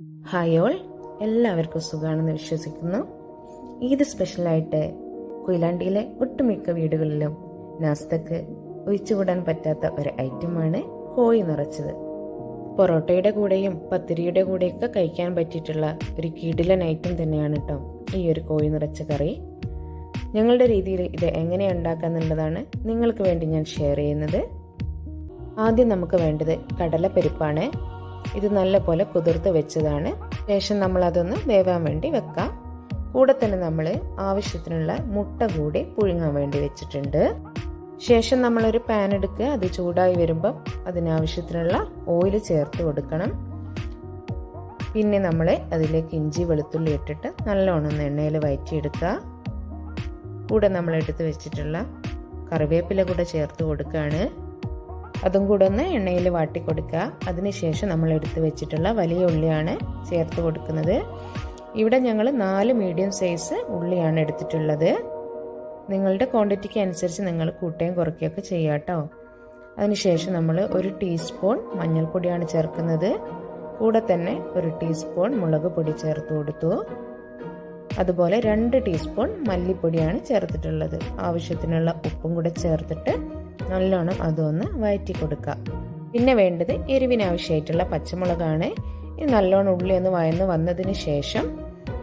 Hi all. എല്ലാവർക്കും സുഖമാണെന്ന് വിശ്വസിക്കുന്നു. ഈദ് സ്പെഷ്യലായിട്ട് കൊയിലാണ്ടിയിലെ ഒട്ടുമിക്ക വീടുകളിലും നാസ്തക്ക് ഒഴിച്ചുകൂടാൻ പറ്റാത്ത ഒരു ഐറ്റമാണ് കോഴി നിറച്ചത്. പൊറോട്ടയുടെ കൂടെയും പത്തിരിയുടെ കൂടെയൊക്കെ കഴിക്കാൻ പറ്റിയിട്ടുള്ള ഒരു കിടിലൻ ഐറ്റം തന്നെയാണ് കേട്ടോ ഈ ഒരു കോഴി നിറച്ച കറി. ഞങ്ങളുടെ രീതിയിൽ ഇത് എങ്ങനെ ഉണ്ടാക്കാന്നുള്ളതാണ് നിങ്ങൾക്ക് വേണ്ടി ഞാൻ ഷെയർ ചെയ്യുന്നത്. ആദ്യം നമുക്ക് വേണ്ടത് കടലപ്പരിപ്പാണ്. ഇത് നല്ലപോലെ കുതിർത്ത് വെച്ചതാണ്. ശേഷം നമ്മൾ അതൊന്ന് വേവാൻ വേണ്ടി വെക്കാം. കൂടെ തന്നെ നമ്മൾ ആവശ്യത്തിനുള്ള മുട്ട കൂടി പുഴുങ്ങാൻ വേണ്ടി വെച്ചിട്ടുണ്ട്. ശേഷം നമ്മളൊരു പാൻ എടുക്കുക. അത് ചൂടായി വരുമ്പം അതിനാവശ്യത്തിനുള്ള ഓയിൽ ചേർത്ത് കൊടുക്കണം. പിന്നെ നമ്മൾ അതിലേക്ക് ഇഞ്ചി വെളുത്തുള്ളി ഇട്ടിട്ട് നല്ലോണം എണ്ണയിൽ വയറ്റിയെടുക്കുക. കൂടെ നമ്മൾ എടുത്ത് വെച്ചിട്ടുള്ള കറിവേപ്പില കൂടെ ചേർത്ത് കൊടുക്കുകയാണ്. അതും കൂടെ ഒന്ന് എണ്ണയിൽ വാട്ടി കൊടുക്കുക. അതിനുശേഷം നമ്മൾ എടുത്തു വെച്ചിട്ടുള്ള വലിയ ഉള്ളിയാണ് ചേർത്ത് കൊടുക്കുന്നത്. ഇവിടെ ഞങ്ങൾ നാല് മീഡിയം സൈസ് ഉള്ളിയാണ് എടുത്തിട്ടുള്ളത്. നിങ്ങളുടെ ക്വാണ്ടിറ്റിക്ക് അനുസരിച്ച് നിങ്ങൾ കൂട്ടുകയും കുറയ്ക്കുകയൊക്കെ ചെയ്യാം കേട്ടോ. അതിനുശേഷം നമ്മൾ ഒരു ടീസ്പൂൺ മഞ്ഞൾപ്പൊടിയാണ് ചേർക്കുന്നത്. കൂടെ തന്നെ ഒരു ടീസ്പൂൺ മുളക് പൊടി ചേർത്ത് കൊടുത്തു. അതുപോലെ രണ്ട് ടീസ്പൂൺ മല്ലിപ്പൊടിയാണ് ചേർത്തിട്ടുള്ളത്. ആവശ്യത്തിനുള്ള ഉപ്പും കൂടെ ചേർത്തിട്ട് നല്ലോണം അതൊന്ന് വഴറ്റി കൊടുക്കുക. പിന്നെ വേണ്ടത് എരിവിനാവശ്യമായിട്ടുള്ള പച്ചമുളകാണ്. ഇത് നല്ലോണം ഉള്ളി ഒന്ന് വയന്ന് വന്നതിന് ശേഷം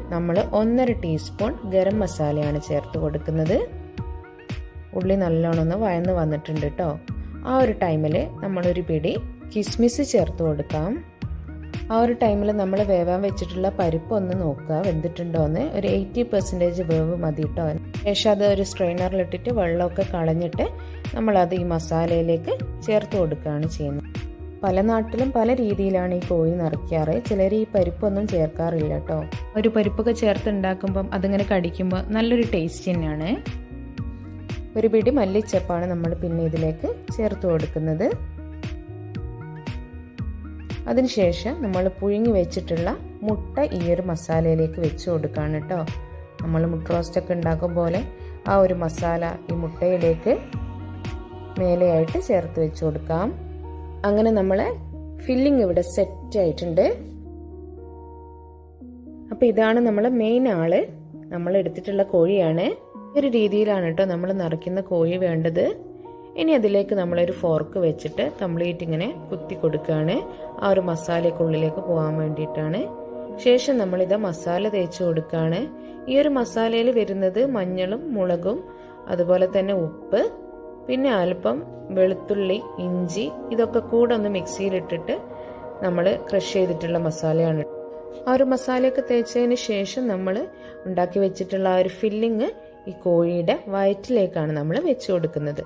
നമ്മൾ ഒന്നര ടീസ്പൂൺ ഗരം മസാലയാണ് ചേർത്ത് കൊടുക്കുന്നത്. ഉള്ളി നല്ലോണം ഒന്ന് വയന്ന് വന്നിട്ടുണ്ട് കേട്ടോ ആ ഒരു ടൈമിൽ നമ്മളൊരു പിടി കിസ്മിസ് ചേർത്ത് കൊടുക്കാം. ആ ഒരു ടൈമിൽ നമ്മൾ വേവാൻ വെച്ചിട്ടുള്ള പരിപ്പ് ഒന്ന് നോക്കുക വെന്തിട്ടുണ്ടോ എന്ന് ഒരു എയ്റ്റി പെർസെന്റേജ് വേവ് മതി കേട്ടോ ശേഷം അത് ഒരു സ്ട്രെയിനറിലിട്ടിട്ട് വെള്ളമൊക്കെ കളഞ്ഞിട്ട് നമ്മളത് ഈ മസാലയിലേക്ക് ചേർത്ത് കൊടുക്കുകയാണ് ചെയ്യുന്നത്. പല നാട്ടിലും പല രീതിയിലാണ് ഈ കോഴി നിറയ്ക്കാറ്. ചിലർ ഈ പരിപ്പൊന്നും ചേർക്കാറില്ല കേട്ടോ ഒരു പരിപ്പൊക്കെ ചേർത്ത് ഉണ്ടാക്കുമ്പം അതിങ്ങനെ കടിക്കുമ്പോൾ നല്ലൊരു ടേസ്റ്റ് തന്നെയാണ്. ഒരു പിടി മല്ലിച്ചപ്പാണ് നമ്മൾ പിന്നെ ഇതിലേക്ക് ചേർത്ത് കൊടുക്കുന്നത്. അതിനുശേഷം നമ്മൾ പുഴുങ്ങി വെച്ചിട്ടുള്ള മുട്ട ഈ ഒരു മസാലയിലേക്ക് വെച്ച് കൊടുക്കുകയാണ് കേട്ടോ നമ്മൾ മുട്ട റോസ്റ്റൊക്കെ ഉണ്ടാക്കും പോലെ ആ ഒരു മസാല ഈ മുട്ടയിലേക്ക് മേലെയായിട്ട് ചേർത്ത് വെച്ച് കൊടുക്കാം. അങ്ങനെ നമ്മൾ ഫില്ലിംഗ് ഇവിടെ സെറ്റ് ആയിട്ടുണ്ട്. അപ്പോൾ ഇതാണ് നമ്മൾ മെയിൻ ആൾ. നമ്മൾ എടുത്തിട്ടുള്ള കോഴിയാണ്. ഒരു രീതിയിലാണ് കേട്ടോ നമ്മൾ നിറയ്ക്കുന്ന കോഴി വേണ്ടത്. ഇനി അതിലേക്ക് നമ്മളൊരു ഫോർക്ക് വെച്ചിട്ട് കംപ്ലീറ്റ് ഇങ്ങനെ കുത്തി കൊടുക്കുകയാണ് ആ ഒരു മസാലയ്ക്കുള്ളിലേക്ക് പോകാൻ വേണ്ടിയിട്ടാണ്. ശേഷം നമ്മളിത് മസാല തേച്ച് കൊടുക്കുകയാണ് ഈ ഒരു മസാലയിൽ വരുന്നത് മഞ്ഞളും മുളകും അതുപോലെ തന്നെ ഉപ്പ് പിന്നെ അല്പം വെളുത്തുള്ളി ഇഞ്ചി ഇതൊക്കെ കൂടെ ഒന്ന് മിക്സിയിലിട്ടിട്ട് നമ്മൾ ക്രഷ് ചെയ്തിട്ടുള്ള മസാലയാണ്. ആ ഒരു മസാലയൊക്കെ തേച്ചതിന് ശേഷം നമ്മൾ ഉണ്ടാക്കി വെച്ചിട്ടുള്ള ആ ഒരു ഫില്ലിങ് ഈ കോഴിയുടെ വയറ്റിലേക്കാണ് നമ്മൾ വെച്ച് കൊടുക്കുന്നത്.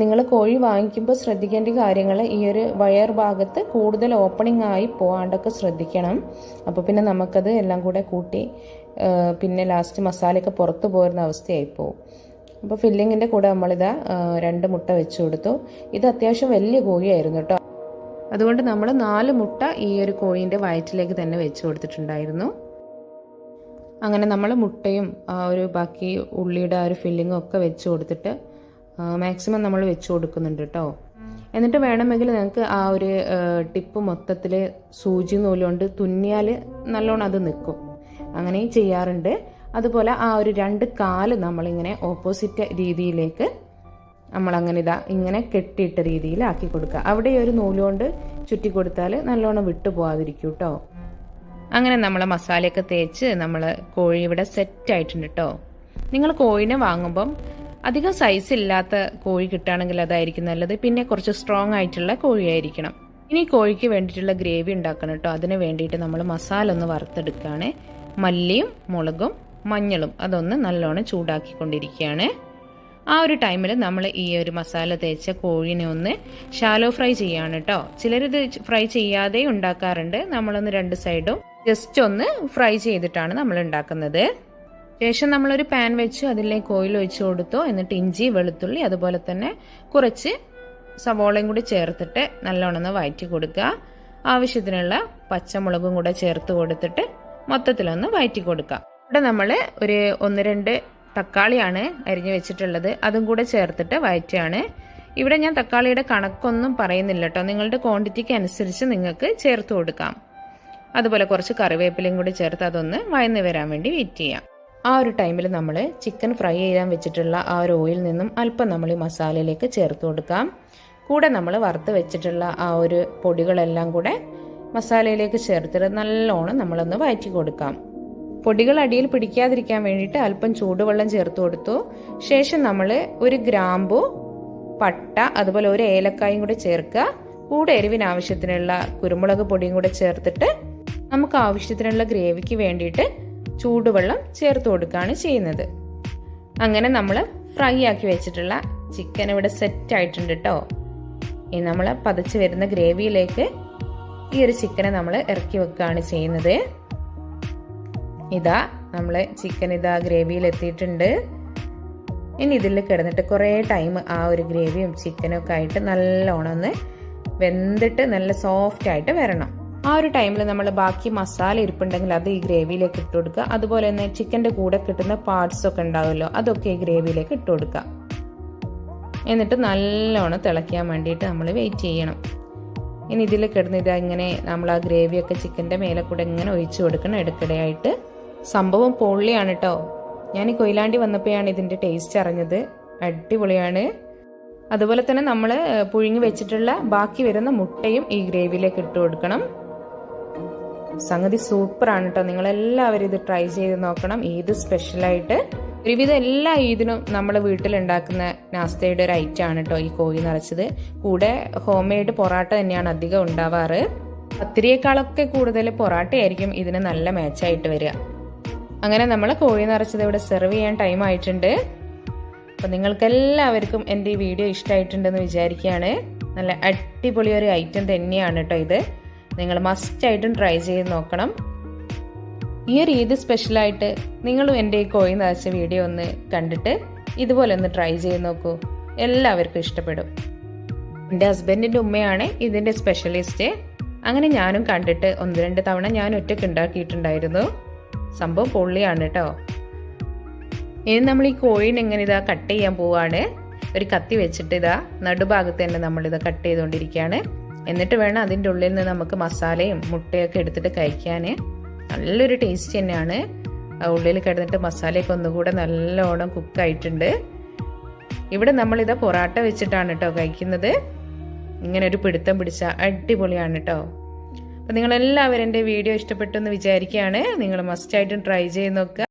നിങ്ങൾ കോഴി വാങ്ങിക്കുമ്പോൾ ശ്രദ്ധിക്കേണ്ട കാര്യങ്ങൾ ഈ ഒരു വയർ ഭാഗത്ത് കൂടുതൽ ഓപ്പണിംഗ് ആയി പോകാണ്ടൊക്കെ ശ്രദ്ധിക്കണം. അപ്പോൾ പിന്നെ നമുക്കത് എല്ലാം കൂടെ കൂട്ടി പിന്നെ ലാസ്റ്റ് മസാലയൊക്കെ പുറത്ത് പോരുന്ന അവസ്ഥയായി പോകും അപ്പോൾ ഫില്ലിങ്ങിന്റെ കൂടെ നമ്മളിതാ രണ്ട് മുട്ട വെച്ച് കൊടുത്തു. ഇത് അത്യാവശ്യം വലിയ കോഴിയായിരുന്നു കേട്ടോ. അതുകൊണ്ട് നമ്മൾ നാല് മുട്ട ഈ ഒരു കോഴീന്റെ വയറ്റിലേക്ക് തന്നെ വെച്ച് കൊടുത്തിട്ടുണ്ടായിരുന്നു. അങ്ങനെ നമ്മൾ മുട്ടയും ആ ഒരു ബാക്കി ഉള്ളിയുടെ ആ ഒരു ഫില്ലിങ്ങും ഒക്കെ വെച്ച് കൊടുത്തിട്ട് മാക്സിമം നമ്മൾ വെച്ച് കൊടുക്കുന്നുണ്ട് കേട്ടോ എന്നിട്ട് വേണമെങ്കിൽ നിങ്ങൾക്ക് ആ ഒരു ടിപ്പ് മൊത്തത്തിൽ സൂചി നൂലുകൊണ്ട് തുന്നിയാൽ നല്ലോണം അത് നിൽക്കും അങ്ങനെയും ചെയ്യാറുണ്ട്. അതുപോലെ ആ ഒരു രണ്ട് കാൽ നമ്മളിങ്ങനെ ഓപ്പോസിറ്റ് രീതിയിലേക്ക് നമ്മളങ്ങനെ ഇതാ ഇങ്ങനെ കെട്ടിയിട്ട രീതിയിലാക്കി കൊടുക്കുക. അവിടെ ഒരു നൂലുകൊണ്ട് ചുറ്റി കൊടുത്താൽ നല്ലോണം വിട്ടു പോകാതിരിക്കും കേട്ടോ അങ്ങനെ നമ്മൾ മസാലയൊക്കെ തേച്ച് നമ്മൾ കോഴി ഇവിടെ സെറ്റ് ആയിട്ടുണ്ട് കേട്ടോ നിങ്ങൾ കോഴിനെ വാങ്ങുമ്പം അധികം സൈസ് ഇല്ലാത്ത കോഴി കിട്ടുകയാണെങ്കിൽ അതായിരിക്കും നല്ലത്. പിന്നെ കുറച്ച് സ്ട്രോങ് ആയിട്ടുള്ള കോഴിയായിരിക്കണം. ഇനി കോഴിക്ക് വേണ്ടിയിട്ടുള്ള ഗ്രേവി ഉണ്ടാക്കണം കേട്ടോ. അതിന് വേണ്ടിയിട്ട് നമ്മൾ മസാല ഒന്ന് വറുത്തെടുക്കുകയാണ്. മല്ലിയും മുളകും മഞ്ഞളും അതൊന്ന് നല്ലോണം ചൂടാക്കിക്കൊണ്ടിരിക്കുകയാണ്. ആ ഒരു ടൈമിൽ നമ്മൾ ഈ ഒരു മസാല തേച്ച കോഴിനെ ഒന്ന് ഷാലോ ഫ്രൈ ചെയ്യാണ് കേട്ടോ. ചിലരിത് ഫ്രൈ ചെയ്യാതെ ഉണ്ടാക്കാറുണ്ട്. നമ്മളൊന്ന് രണ്ട് സൈഡും ജസ്റ്റ് ഒന്ന് ഫ്രൈ ചെയ്തിട്ടാണ് നമ്മൾ ഉണ്ടാക്കുന്നത്. ശേഷം നമ്മളൊരു പാൻ വെച്ച് അതിലേക്ക് ഓയിൽ ഒഴിച്ചു കൊടുത്തു. എന്നിട്ട് ഇഞ്ചി വെളുത്തുള്ളി അതുപോലെ തന്നെ കുറച്ച് സവോളയും കൂടി ചേർത്തിട്ട് നല്ലോണം ഒന്ന് വഴറ്റി കൊടുക്കുക. ആവശ്യത്തിനുള്ള പച്ചമുളകും കൂടെ ചേർത്ത് കൊടുത്തിട്ട് മൊത്തത്തിലൊന്ന് വഴറ്റി കൊടുക്കുക. ഇവിടെ നമ്മൾ ഒരു ഒന്ന് രണ്ട് തക്കാളിയാണ് അരിഞ്ഞു വെച്ചിട്ടുള്ളത്. അതും കൂടെ ചേർത്തിട്ട് വഴറ്റുകയാണ് ഇവിടെ ഞാൻ തക്കാളിയുടെ കണക്കൊന്നും പറയുന്നില്ല കേട്ടോ. നിങ്ങളുടെ ക്വാണ്ടിറ്റിക്ക് അനുസരിച്ച് നിങ്ങൾക്ക് ചേർത്ത് കൊടുക്കാം. അതുപോലെ കുറച്ച് കറിവേപ്പിലയും കൂടി ചേർത്ത് അതൊന്ന് വയന്ന് വരാൻ വേണ്ടി വെയിറ്റ് ചെയ്യാം. ആ ഒരു ടൈമിൽ നമ്മൾ ചിക്കൻ ഫ്രൈ ചെയ്യാൻ വെച്ചിട്ടുള്ള ആ ഒരു ഓയിൽ നിന്നും അല്പം നമ്മൾ ഈ മസാലയിലേക്ക് ചേർത്ത് കൊടുക്കാം. കൂടെ നമ്മൾ വറുത്ത് വെച്ചിട്ടുള്ള ആ ഒരു പൊടികളെല്ലാം കൂടെ മസാലയിലേക്ക് ചേർത്തിട്ട് നല്ലോണം നമ്മളൊന്ന് വഴറ്റി കൊടുക്കാം. പൊടികൾ അടിയിൽ പിടിക്കാതിരിക്കാൻ വേണ്ടിയിട്ട് അല്പം ചൂടുവെള്ളം ചേർത്ത് കൊടുത്തു. ശേഷം നമ്മൾ ഒരു ഗ്രാമ്പു പട്ട അതുപോലെ ഒരു ഏലക്കായും കൂടെ ചേർക്കുക. കൂടെ എരിവിന് ആവശ്യത്തിനുള്ള കുരുമുളക് പൊടിയും കൂടെ ചേർത്തിട്ട് നമുക്ക് ആവശ്യത്തിനുള്ള ഗ്രേവിക്ക് വേണ്ടിയിട്ട് ചൂടുവെള്ളം ചേർത്ത് കൊടുക്കുകയാണ് ചെയ്യുന്നത്. അങ്ങനെ നമ്മൾ ഫ്രൈ ആക്കി വെച്ചിട്ടുള്ള ചിക്കൻ ഇവിടെ സെറ്റ് ആയിട്ടുണ്ട് കേട്ടോ ഈ നമ്മൾ പതച്ച് വരുന്ന ഗ്രേവിയിലേക്ക് ഈ ഒരു ചിക്കനെ നമ്മൾ ഇറക്കി വെക്കുകയാണ് ചെയ്യുന്നത്. ഇതാ നമ്മൾ ചിക്കൻ ഇതാ ഗ്രേവിയിൽ എത്തിയിട്ടുണ്ട്. ഇനി ഇതിൽ കിടന്നിട്ട് കുറേ ടൈം ആ ഒരു ഗ്രേവിയും ചിക്കനും ഒക്കെ ആയിട്ട് നല്ലോണം ഒന്ന് വെന്തിട്ട് നല്ല സോഫ്റ്റ് ആയിട്ട് വരണം. ആ ഒരു ടൈമിൽ നമ്മൾ ബാക്കി മസാല ഇരിപ്പുണ്ടെങ്കിൽ അത് ഈ ഗ്രേവിയിലേക്ക് ഇട്ട് കൊടുക്കുക. അതുപോലെ തന്നെ ചിക്കന്റെ കൂടെ കിട്ടുന്ന പാർട്സ് ഒക്കെ ഉണ്ടാവുമല്ലോ അതൊക്കെ ഈ ഗ്രേവിയിലേക്ക് ഇട്ട് കൊടുക്കുക. എന്നിട്ട് നല്ലോണം തിളയ്ക്കാൻ വേണ്ടിയിട്ട് നമ്മൾ വെയിറ്റ് ചെയ്യണം. ഇനി ഇതിൽ കിടന്ന് ഇത് ഇങ്ങനെ നമ്മൾ ആ ഗ്രേവിയൊക്കെ ചിക്കന്റെ മേലെ കൂടെ ഇങ്ങനെ ഒഴിച്ചു കൊടുക്കണം ഇടയ്ക്കിടെയായിട്ട്. സംഭവം പൊള്ളിയാണ് കേട്ടോ ഞാൻ ഈ കൊയിലാണ്ടി വന്നപ്പോഴാണ് ഇതിന്റെ ടേസ്റ്റ് അറിഞ്ഞത്. അടിപൊളിയാണ്. അതുപോലെ തന്നെ നമ്മൾ പുഴുങ്ങി വെച്ചിട്ടുള്ള ബാക്കി വരുന്ന മുട്ടയും ഈ ഗ്രേവിയിലേക്ക് ഇട്ട് കൊടുക്കണം. സംഗതി സൂപ്പറാണ് കേട്ടോ നിങ്ങളെല്ലാവരും ഇത് ട്രൈ ചെയ്ത് നോക്കണം. ഈദ് സ്പെഷ്യലായിട്ട് ഒരുവിധം എല്ലാ ഈദിനും നമ്മൾ വീട്ടിലുണ്ടാക്കുന്ന നാസ്തയുടെ ഒരു ഐറ്റം ആണ് കേട്ടോ ഈ കോഴി നിറച്ചത്. കൂടെ ഹോം മെയ്ഡ് പൊറാട്ട തന്നെയാണ് അധികം ഉണ്ടാവാറ്. പത്തിരിയേക്കാളൊക്കെ കൂടുതൽ പൊറാട്ടയായിരിക്കും ഇതിന് നല്ല മാച്ചായിട്ട് വരിക. അങ്ങനെ നമ്മൾ കോഴി നിറച്ചത് ഇവിടെ സെർവ് ചെയ്യാൻ ടൈം ആയിട്ടുണ്ട്. അപ്പം നിങ്ങൾക്കെല്ലാവർക്കും എന്റെ ഈ വീഡിയോ ഇഷ്ടമായിട്ടുണ്ടെന്ന് വിചാരിക്കുകയാണ്. നല്ല അടിപൊളി ഒരു ഐറ്റം തന്നെയാണ് കേട്ടോ ഇത്. നിങ്ങൾ മസ്റ്റായിട്ടും ട്രൈ ചെയ്ത് നോക്കണം. ഈ ഒരു ഈദ് സ്പെഷ്യലായിട്ട് നിങ്ങളും എന്റെ ഈ കോഴി നിറച്ച വീഡിയോ ഒന്ന് കണ്ടിട്ട് ഇതുപോലെ ഒന്ന് ട്രൈ ചെയ്ത് നോക്കൂ. എല്ലാവർക്കും ഇഷ്ടപ്പെടും. എന്റെ ഹസ്ബൻഡിന്റെ ഉമ്മയാണ് ഇതിന്റെ സ്പെഷ്യലിസ്റ്റ് അങ്ങനെ ഞാനും കണ്ടിട്ട് ഒന്ന് രണ്ട് തവണ ഞാൻ ഒറ്റയ്ക്ക് ഉണ്ടാക്കിയിട്ടുണ്ടായിരുന്നു. സംഭവം പൊള്ളിയാണ് കേട്ടോ ഇനി നമ്മൾ ഈ കോഴിനെ എങ്ങനെ ഇതാ കട്ട് ചെയ്യാൻ പോവാണ്. ഒരു കത്തി വെച്ചിട്ട് ഇതാ നടുഭാഗത്ത് തന്നെ നമ്മളിത് കട്ട് ചെയ്തുകൊണ്ടിരിക്കുകയാണ്. എന്നിട്ട് വേണം അതിന്റെ ഉള്ളിൽ നിന്ന് നമുക്ക് മസാലയും മുട്ടയൊക്കെ എടുത്തിട്ട് കഴിക്കാൻ നല്ലൊരു ടേസ്റ്റ് തന്നെയാണ്. ഉള്ളിൽ കിടന്നിട്ട് മസാലയൊക്കെ ഒന്നുകൂടെ നല്ലോണം കുക്കായിട്ടുണ്ട് ഇവിടെ നമ്മളിതാ പൊറാട്ട വെച്ചിട്ടാണ് കേട്ടോ കഴിക്കുന്നത്. ഇങ്ങനെ ഒരു പിടുത്തം പിടിച്ച അടിപൊളിയാണ് കേട്ടോ അപ്പം നിങ്ങളെല്ലാവരും എന്റെ വീഡിയോ ഇഷ്ടപ്പെട്ടു എന്ന് വിചാരിക്കുകയാണ്. നിങ്ങൾ മസ്റ്റായിട്ടും ട്രൈ ചെയ്ത് നോക്കുക.